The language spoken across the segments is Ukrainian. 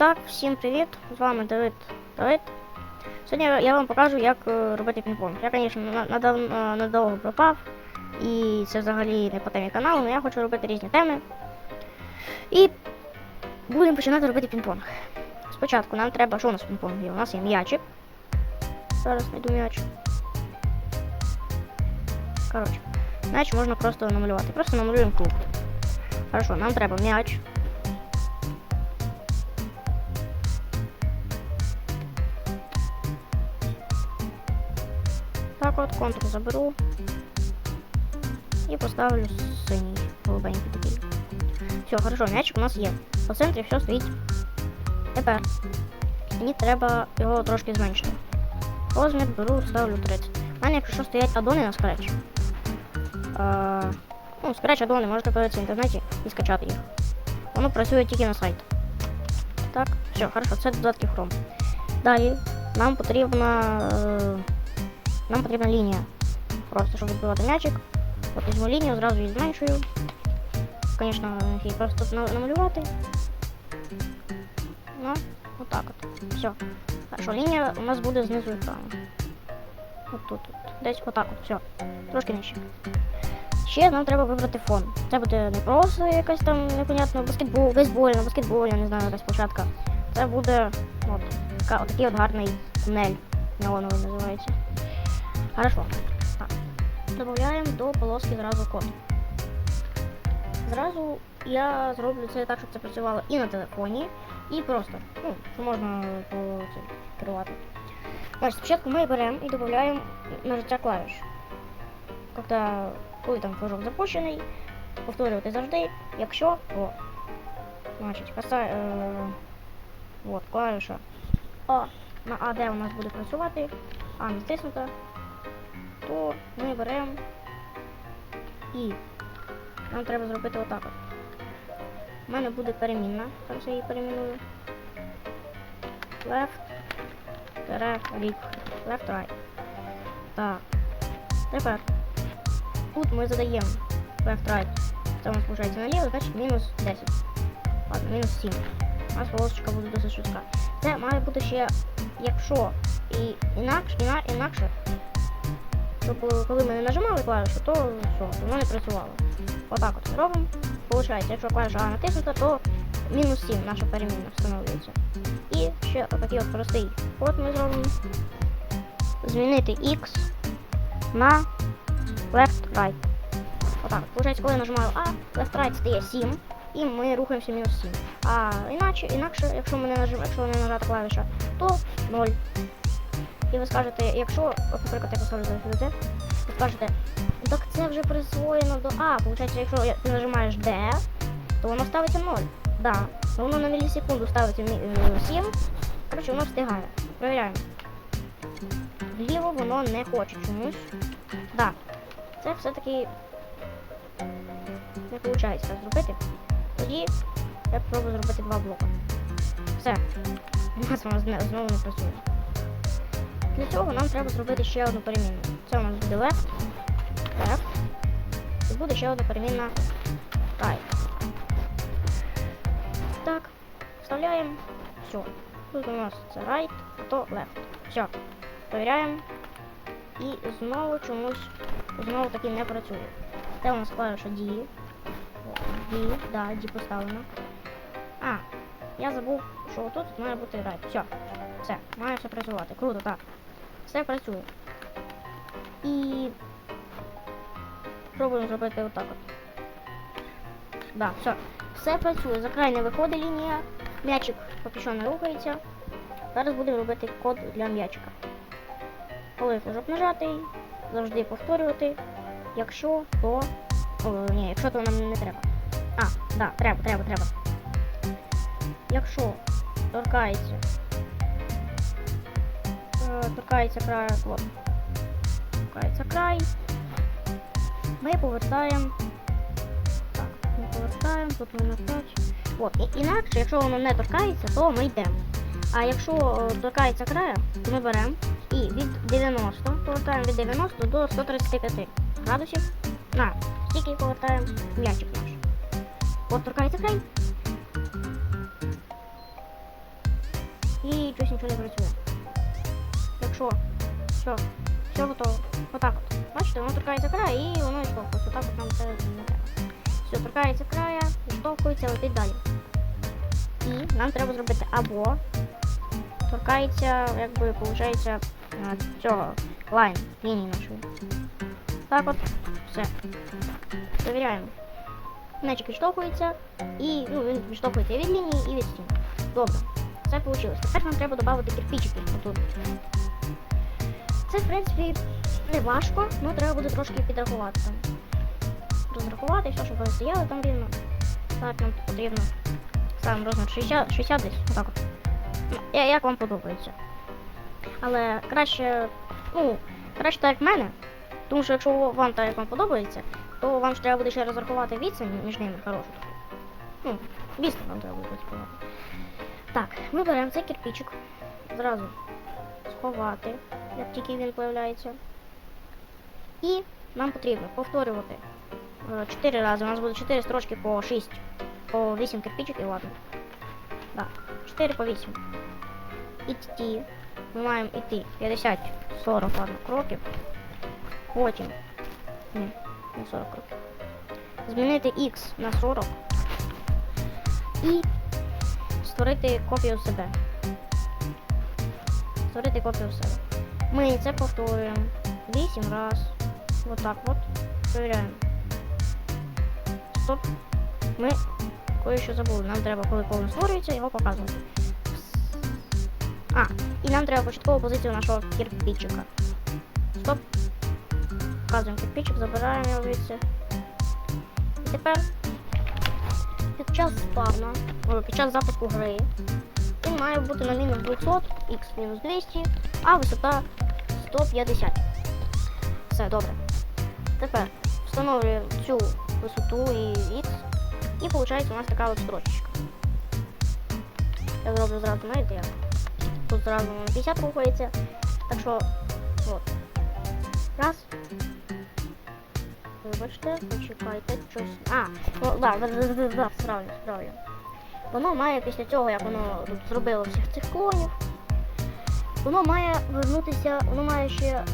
так, всім привіт! З вами Давид Давид. Сьогодні я вам покажу, як е, робити пінг-понг. Я, звісно, е, надовго пропав, і це взагалі не по темі каналу, але я хочу робити різні теми. І будемо починати робити пінг-понг. Спочатку нам треба, що у нас пінг-понг є? У нас є м'ячик. Зараз знайду м'яч. Коротше, м'яч можна просто намалювати. Просто намалюємо круг. Хорошо, нам треба м'яч. Так от, контур заберу. І поставлю синій, голубенький такий. Все, хорошо, м'ячик у нас є. По центрі все стоїть. Тепер мені треба його трошки зменшити. Розмір беру, ставлю 30. У мене, якщо що, стоять адони на скреч. А, ну, скреч адони можете подивитися в інтернеті і скачати їх. Воно працює тільки на сайт. Так, все, хорошо, це додатки Chrome. Далі нам потрібна. Е, нам потрібна лінія. Просто щоб відбивати м'ячик. От візьму лінію, зразу її зменшую. Звісно, її просто тут на- намалювати. Ну, отак от. Все. Хорошо, лінія у нас буде знизу екрану. От тут, тут. Десь отак от, все. Трошки нижче. Ще нам треба вибрати фон. Це буде не просто якась там непонятно баскетбол, бейсбольна, баскетбольна, не знаю, якась площадка. Це буде от, така, отакий от гарний тунель. Неоновий називається. Хорошо. Так. Добавляємо до полоски зразу код. Зразу я зроблю це так, щоб це працювало і на телефоні, і просто. Ну, що можна по це, керувати. Значить, спочатку ми беремо і додаємо нажиття клавіш. Когда, коли там флажок запущений, повторювати завжди, якщо о. Значить, каса, е, от, клавіша А на АД у нас буде працювати, А не стиснута, то ми беремо і нам треба зробити отак. У мене буде перемінна, зараз я її переміную. Left, right, left, right. Так. Тепер тут ми задаємо left, right. Це у нас виходить наліво, значить мінус 10. Ладно, мінус 7. У нас полосочка буде досить швидка. Це має бути ще, якщо і інакше, інакше, щоб коли ми не нажимали клавішу, то все, воно не працювало. Отак от ми робимо. Получається, якщо клавіша А натиснута, то мінус 7 наша перемінна встановлюється. І ще отакий от простий код ми зробимо. Змінити X на left right. Отак. Получається, коли я нажимаю А, left right стає 7, і ми рухаємося мінус 7. А іначе, інакше, якщо ми не нажим, якщо не нажати клавіша, то 0. І ви скажете, якщо, наприклад, я поставлю це, ви скажете, «Ну, так це вже присвоєно до А. Получається, якщо ти нажимаєш D, то воно ставиться 0. Да. Воно на мілісекунду ставиться е, 7. Коротше, воно встигає. Провіряємо. Вліво воно не хоче чомусь. Да. Це все-таки не виходить зробити. Тоді я спробую зробити два блоки. Все. У нас воно знову не працює. Для цього нам треба зробити ще одну перемінну. Це у нас буде left, left. І буде ще одна перемінна right. Так, вставляємо. Все. Тут у нас це right, а то left. Все. Перевіряємо. І знову чомусь знову таки не працює. Це у нас клавіша D. D, да, D поставлено. А, я забув, що тут має бути right. Все. Все, має все працювати. Круто, так. Все працює. І пробуємо зробити отак от. Да, все. Все працює. За край не виходить лінія. М'ячик поки що не рухається. Зараз будемо робити код для м'ячика. Коли флажок нажатий, завжди повторювати. Якщо, то. О, ні, якщо то нам не треба. А, да, треба, треба, треба. Якщо торкається. Торкається край. От. Торкається край. Ми повертаємо. Так, ми повертаємо, тут ми на 5. От, і, інакше, якщо воно не торкається, то ми йдемо. А якщо торкається краю, то ми беремо і від 90 повертаємо від 90 до 135 градусів. На, стільки повертаємо м'ячик наш. От торкається край. і щось нічого не працює. Якщо все, все готово. Отак от. Бачите, воно торкається краю і воно відштовхується. Отак от нам це не треба. Все, торкається края, відштовхується, летить далі. І нам треба зробити або торкається, якби виходить, цього лайн, лінії нашої. Так от, все. Перевіряємо. Мечик відштовхується і ну, він відштовхується від лінії, і від стін. Добре, це вийшло. Тепер нам треба додати кирпичики отут. Це, в принципі, не важко, але треба буде трошки підрахувати. Розрахувати все, щоб вони стояли там рівно. Так, нам потрібно сам розмір 60, 60 десь, отак от. Ну, я- Як вам подобається. Але краще, ну, краще так як в мене. Тому що якщо вам так як вам подобається, то вам ж треба буде ще розрахувати відстань між ними хорошу. Ну, відстань вам треба буде розрахувати. Так, ми беремо цей кирпичик, зразу сховати, як тільки він появляється. І нам потрібно повторювати 4 рази. У нас буде 4 строчки по 6, по 8 кирпичиків, ладно. Так, 4 по 8. Іти. Ми маємо іти 50-40 ладно, кроків. Потім. Ні, не 40 кроків. Змінити X на 40. І створити копію себе. Створити копію себе. Ми це повторюємо 8 раз. Вот так вот. Перевіряємо. Стоп. Ми кое-що забули. Нам треба, коли повно створюється, його показувати. А, і нам треба початкову позицію нашого кирпичика. Стоп. Вказуємо кирпичик, забираємо його звідси. І тепер під час спавна, о, під час запуску гри, він має бути на мінус 200, х мінус 200, а висота 150. Все, добре. Тепер встановлюємо цю висоту і х, і виходить у нас така от строчечка. Я зроблю зразу, знаєте як? Тут зразу на 50 рухається. Так що, от. Раз. Вибачте, почекайте щось. А, ну да, да, да, да, справлю, справлю. Воно має після цього, як воно зробило всіх цих клонів, воно має вернутися, воно має ще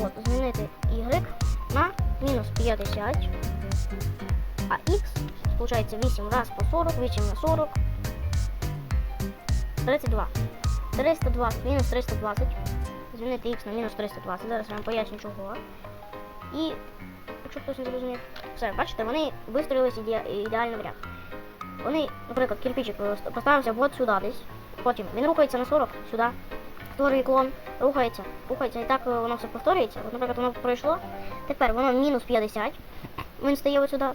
от, змінити Y на мінус 50, а X, виходить 8 раз по 40, 8 на 40, 32. 320 мінус 320. Змінити x на мінус 320. Зараз я вам поясню чого. І, якщо хтось не зрозумів, все, бачите, вони вистроїлись іде- ідеально в ряд. Вони, наприклад, кирпичик просто поставився от сюди десь. Потім він рухається на 40 сюди. Створює клон, рухається, рухається, і так е, воно все повторюється. От, наприклад, воно пройшло. Тепер воно мінус 50. Він стає от сюди.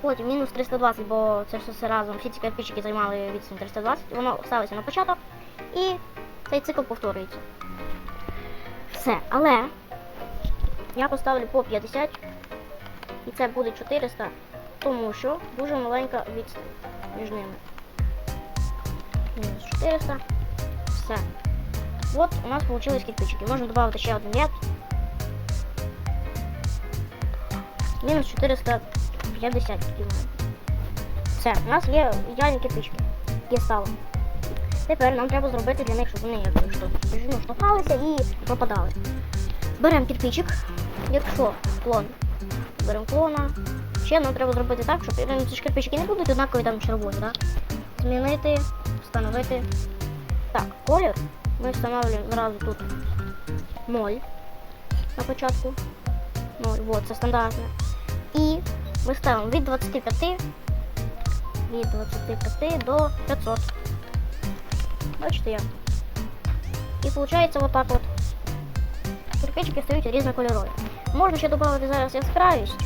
Потім мінус 320, бо це все, все разом. Всі ці кирпичики займали відстань 320. Воно ставиться на початок. І цей цикл повторюється. Все, але я поставлю по 50 і це буде 400, тому що дуже маленька відстань між ними. Мінус 400. Все. От у нас получились кирпичики. Можна додати ще один ряд. Мінус 450 кілометрів. Все, у нас є ідеальні кирпичики. Є стало. Тепер нам треба зробити для них, щоб вони ну, штовхалися і пропадали. Беремо кирпичик, якщо клон, беремо клона. Ще нам треба зробити так, щоб ну, ці ж кирпичики не будуть однакові там червоні, так? Змінити, встановити. Так, колір ми встановлюємо зразу тут 0 на початку. 0, от, це стандартне. І ми ставимо від 25 від 25 до 500. Бачите як? І виходить отак от. Кирпичики стають різнокольорові. Можна ще додати зараз яскравість.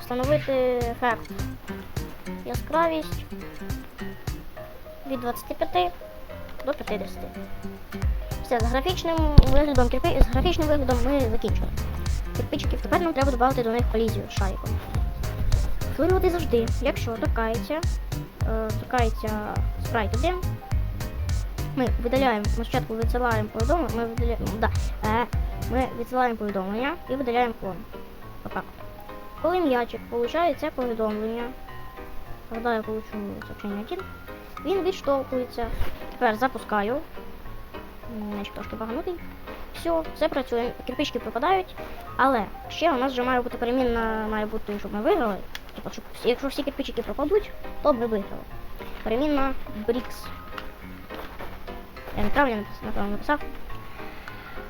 Встановити ефект. Яскравість від 25 до 50. Все, з графічним виглядом кирпи... з графічним виглядом ми закінчили. Кирпичики. Тепер нам треба додати до них колізію шариком. Створювати завжди, якщо торкається, е, торкається спрайт 1, ми видаляємо, спочатку відсилаємо повідомлення, ми видаляємо, да, е, ми відсилаємо повідомлення і видаляємо клон. Отак. Коли м'ячик получає це повідомлення, я получу сообщение 1, він відштовхується Тепер запускаю. Значить, трошки баганутий. Все, все працює. Кирпички пропадають. Але ще у нас вже має бути перемінна, має бути, щоб ми виграли. Тобто, щоб якщо всі кирпичики пропадуть, то ми виграли. Перемінна Брікс. Я неправильно напевно написав.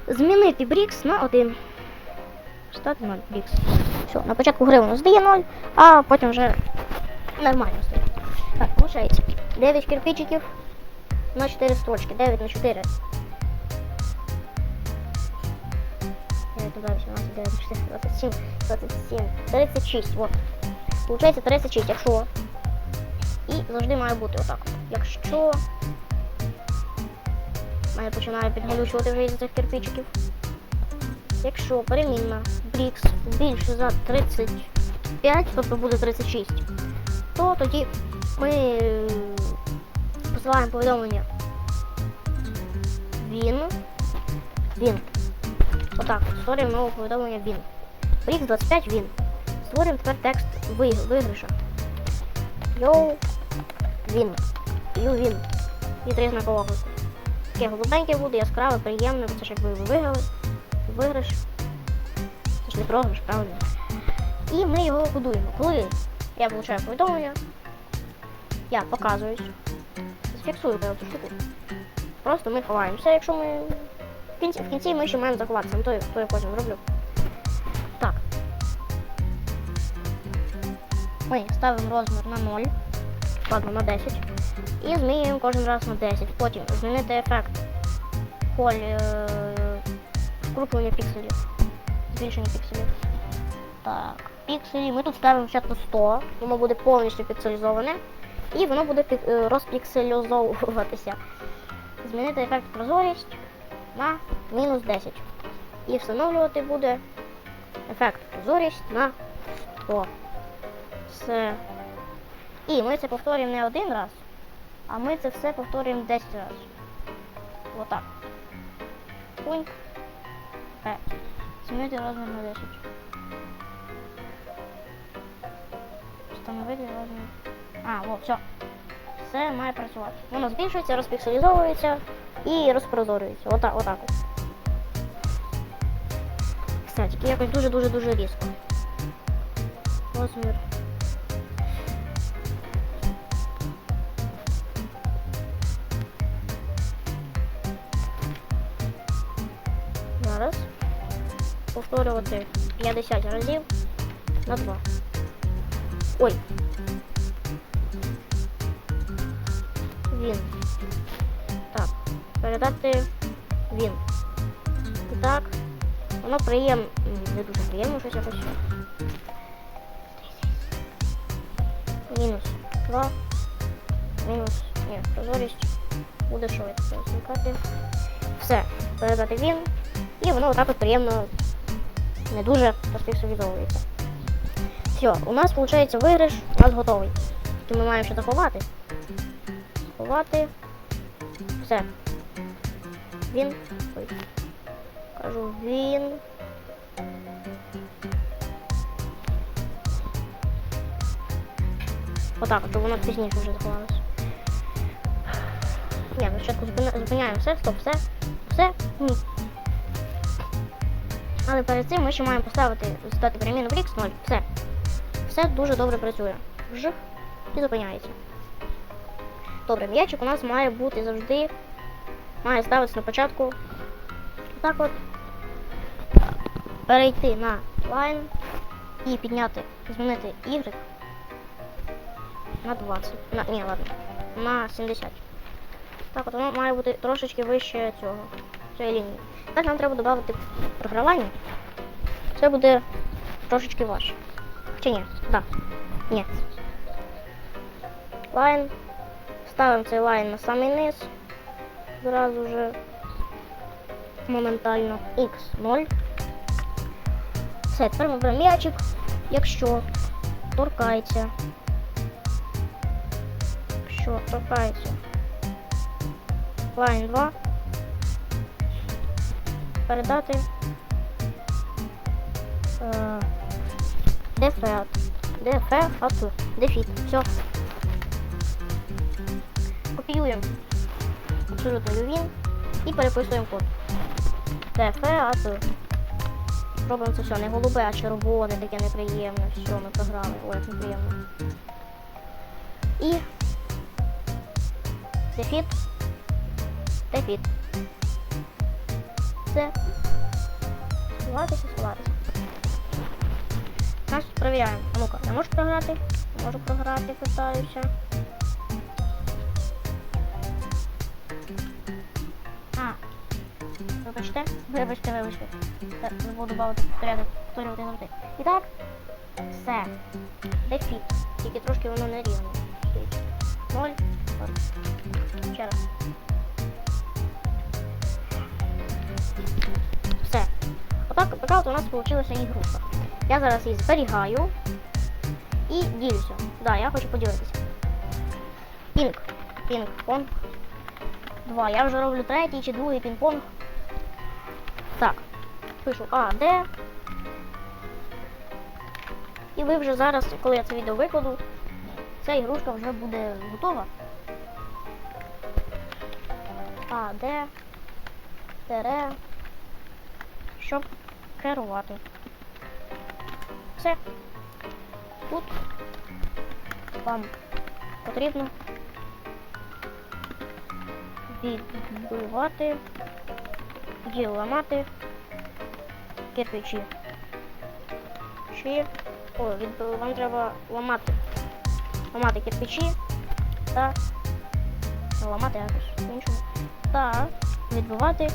Змінити Брікс на 1. Стати 0 Брікс. Все, на початку гри у нас дає 0, а потім вже нормально стоїть. Так, виходить. 9 кирпичиків на 4 строчки. 9 на 4. 9 туда 18, 9 на 4, 27, 27, 36, вот. Получається 36, якщо. І завжди має бути отак. Якщо мене починає підглючувати вже із цих кирпичиків. Якщо перемінна Брікс більше за 35, тобто буде 36, то тоді ми посилаємо повідомлення. Він. Він. Отак, створюємо нове повідомлення він. Брікс 25 він. Створюємо тепер текст виграша. Йоу, він. Ю він. І три оклику. Таке голубеньке буде, яскраве, приємне, це ж якби ви виграли. Виграш. Це ж не програш, правильно? І ми його будуємо. Коли я получаю повідомлення, я показуюсь. Зафіксую цю штуку. Просто ми ховаємося, якщо ми. В кінці, в кінці ми ще маємо заховатися, ну то, то я потім зроблю. Так. Ми ставимо розмір на 0, ладно, на 10. І змінюємо кожен раз на 10. Потім змінити ефект холь е, вкручування пікселів. Збільшення пікселів. Так, пікселі. Ми тут ставимо спочатку 100, воно буде повністю пікселізоване. І воно буде е, розпікселізовуватися. Змінити ефект прозорість на мінус 10. І встановлювати буде ефект прозорість на 100. Все. І ми це повторюємо не один раз, а ми це все повторюємо 10 разів. Отак. Пунь. Е. Змінити розмір на 10. Встановити розмір. А, о, все. Все має працювати. Воно збільшується, розпікселізовується і розпрозорюється. Отак, отак. от. Все, якось дуже-дуже-дуже різко. Розмір. Зараз. Повторювати 50 разів на 2. Ой. Він. Так. Передати він. І так. Воно приємно. Не дуже приємно щось якось. Мінус 2. Мінус. Ні, прозорість. Буде швидко зникати. Все. Передати він. І воно отак от приємно не дуже розпікселізовується. Все, у нас виходить виграш, у нас готовий. Тільки ми маємо ще заховати. Заховати. Все. Він. Ой. Кажу, він. Отак, от, щоб воно пізніше вже заховалося. Ні, ну спочатку зупиняємо все, стоп, все, все, ні. Але перед цим ми ще маємо поставити, задати переміну в X 0. Все. Все дуже добре працює. Вжих і зупиняється. Добре, м'ячик у нас має бути завжди. Має ставитися на початку. Так от. Перейти на лайн і підняти, змінити Y на 20. На, ні, ладно. На 70. Так от воно має бути трошечки вище цього. Цієї лінії. Так нам треба додати програвання. Це буде трошечки важче. Чи ні? Так. Ні. Лайн. Ставимо цей лайн на самий низ. Зразу же моментально. X0. Все, тепер ми беремо м'ячик, якщо торкається. Якщо торкається. Лайн 2. Передати. Е, Дефет. Дефет. Дефіт. Все. Копіюємо. абсолютно ювін. І переписуємо код. ТФ, а то. Робимо це все, не голубе, а червоне, таке неприємне. Все, ми програли. Ой, неприємно. І дефіт. Дефіт. Це. Сховатися, сховатися. Значить, перевіряємо. А ну-ка, я можу програти? Можу програти, питаюся. Вибачте, вибачте, вибачте. Так, не буду бавити порядок, повторювати завжди. І так, все. Дефіт. Тільки трошки воно не рівно. Ноль. Ще раз. Все. Отак, така у нас вийшла ігрушка. Я зараз її зберігаю і ділюся. Да, я хочу поділитися. Пінг. Пінг-понг. Два. Я вже роблю третій чи другий пінг-понг. Так. Пишу А, Д. І ви вже зараз, коли я це відео викладу, ця ігрушка вже буде готова. А, Д. Тере. Щоб керувати. Все. Тут вам потрібно відбивати і ламати кирпичі. Чи о, вам треба ламати. Ламати кирпичі та ламати якось по-іншому. Та відбивати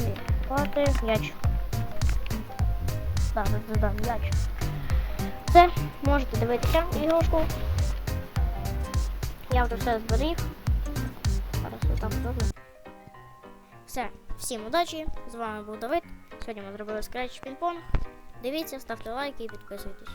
відбивати м'яч. Так, да, да, м'яч. Все, можете дивитися ігрушку. Я вже все зберіг. Зараз я так зроблю. Все, всім удачі! З вами був Давид. Сьогодні ми зробили скретч пінг-понг. Дивіться, ставте лайки і підписуйтесь.